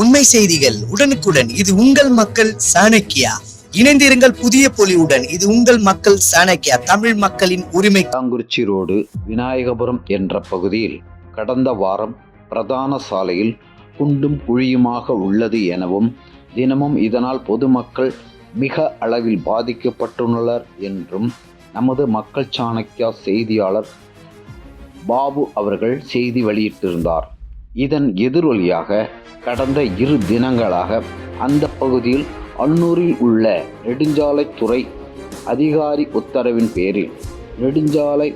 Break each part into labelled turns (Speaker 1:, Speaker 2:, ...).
Speaker 1: உண்மை செய்திகள் உடனுக்குடன். இது உங்கள் மக்கள் சாணக்கியா? இணைந்திருங்கள் புதிய பொலிவுடன். இது உங்கள் மக்கள் சாணக்கியா? தமிழ் மக்களின் உரிமை
Speaker 2: காங்குறிச்சி ரோடு விநாயகபுரம் என்ற பகுதியில் கடந்த வாரம் பிரதான சாலையில் குண்டும் குழியுமாக உள்ளது எனவும் தினமும் இதனால் பொதுமக்கள் மிக அளவில் பாதிக்கப்பட்டுள்ளனர் என்றும் நமது மக்கள் சாணக்கியா செய்தியாளர் பாபு அவர்கள் செய்தி வெளியிட்டிருந்தார். இதன் எதிரொலியாக கடந்த இரு தினங்களாக அந்த பகுதியில் அன்னூரில் உள்ள நெடுஞ்சாலைத்துறை அதிகாரி உத்தரவின் பேரில் நெடுஞ்சாலை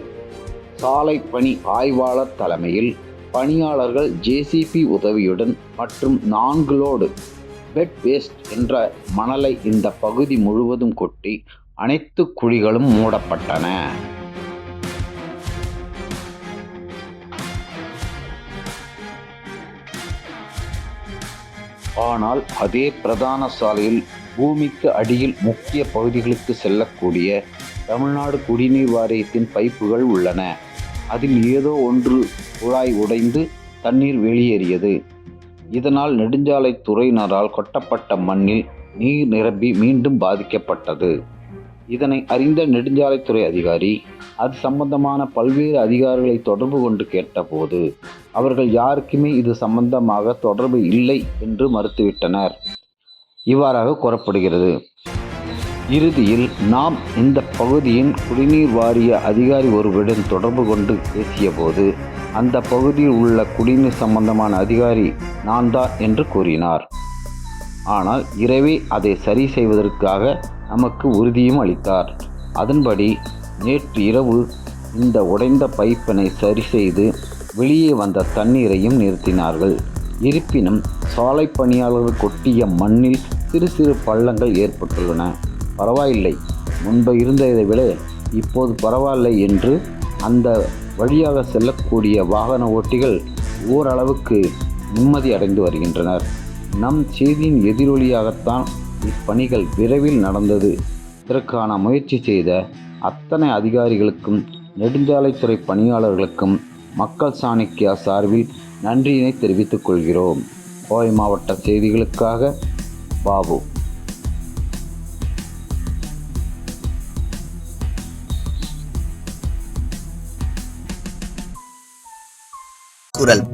Speaker 2: சாலை பணி ஆய்வாளர் தலைமையில் பணியாளர்கள் ஜேசிபி உதவியுடன் மற்றும் நான்கு லோடு பெட் வேஸ்ட் என்ற மணலை இந்த பகுதி முழுவதும் கொட்டி அனைத்து குழிகளும் மூடப்பட்டன. ஆனால் அதே பிரதான சாலையில் பூமிக்கு அடியில் முக்கிய பகுதிகளுக்கு செல்லக்கூடிய தமிழ்நாடு குடிநீர் வாரியத்தின் பைப்புகள் உள்ளன. அதில் ஏதோ ஒன்று குழாய் உடைந்து தண்ணீர் வெளியேறியது. இதனால் நெடுஞ்சாலைத் துறையினரால் கொட்டப்பட்ட மண்ணில் நீர் நிரம்பி மீண்டும் பாதிக்கப்பட்டது. இதனை அறிந்த நெடுஞ்சாலைத்துறை அதிகாரி அது சம்பந்தமான பல்வேறு அதிகாரிகளை தொடர்பு கொண்டு கேட்டபோது அவர்கள் யாருக்குமே இது சம்பந்தமாக தொடர்பு இல்லை என்று மறுத்துவிட்டனர். இவ்வாறாக கூறப்படுகிறது. இறுதியில் நாம் இந்த பகுதியின் குடிநீர் வாரிய அதிகாரி ஒருவரிடம் தொடர்பு கொண்டு பேசியபோது அந்த பகுதியில் உள்ள குடிநீர் சம்பந்தமான அதிகாரி நான் தான் என்று கூறினார். ஆனால் இரவே அதை சரி செய்வதற்காக நமக்கு உறுதியும் அளித்தார். அதன்படி நேற்று இரவு இந்த உடைந்த பைப்பினை சரி செய்து வெளியே வந்த தண்ணீரையும் நிறுத்தினார்கள். இருப்பினும் சாலை பணியாளர்கள் கொட்டிய மண்ணில் சிறு சிறு பள்ளங்கள் ஏற்பட்டுள்ளன. பரவாயில்லை. முன்பு இருந்ததை விட இப்போது பரவாயில்லை என்று அந்த வழியாக செல்லக்கூடிய வாகன ஓட்டிகள் ஓரளவுக்கு நிம்மதி அடைந்து வருகின்றனர். நம் செய்தியின் எதிரொலியாகத்தான் இப்பணிகள் விரைவில் நடந்தது. இதற்கான முயற்சி செய்த அத்தனை அதிகாரிகளுக்கும் நெடுஞ்சாலைத்துறை பணியாளர்களுக்கும் மக்கள் சாணக்கியா சார்பில் நன்றியினை தெரிவித்துக் கொள்கிறோம். கோவை மாவட்ட செய்திகளுக்காக பாபு.
Speaker 1: குரல்.